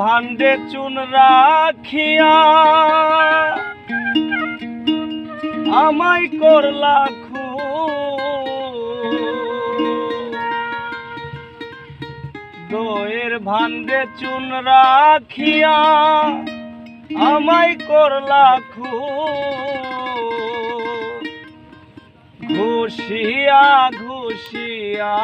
ভান্ডে চুন রাখিয়া আমায় করলা দয়ের ভান্ডে চুন রাখিয়া আমায় করলা ঘুষিয়া ঘুষিয়া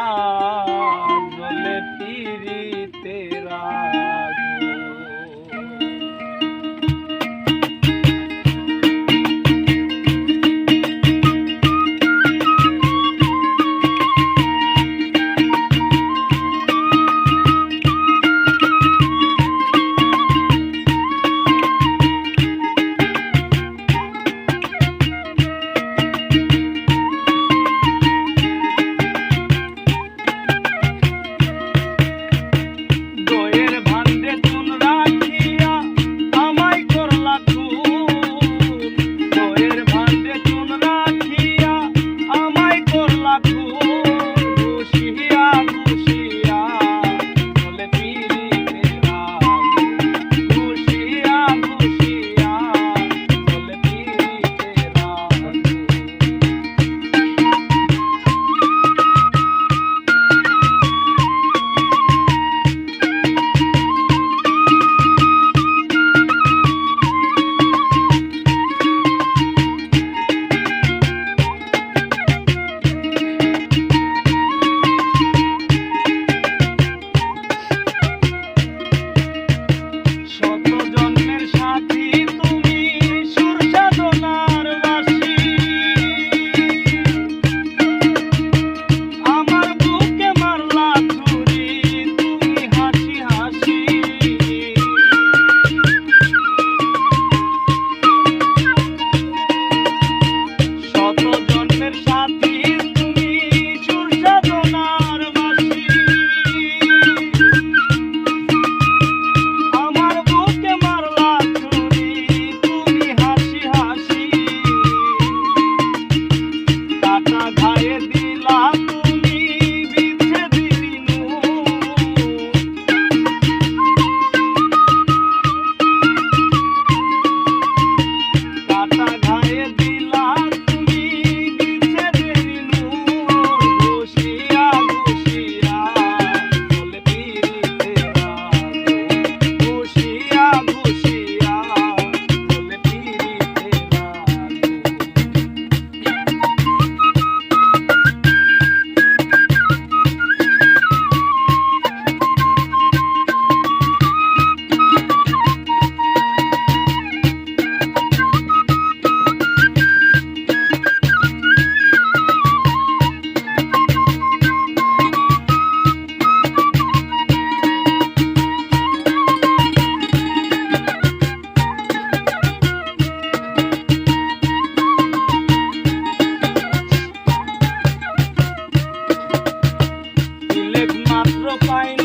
পাত্র পায়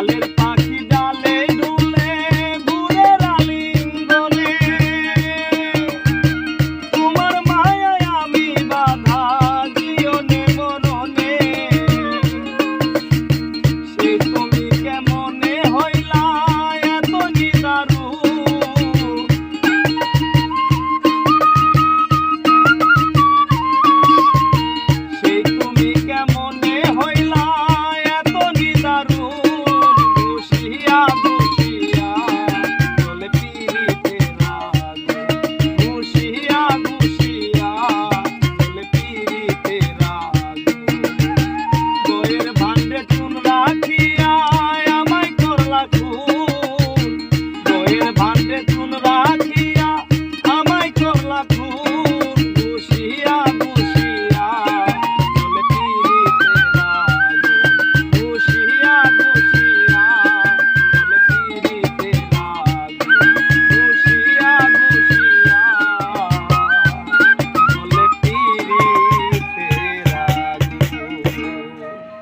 Valer para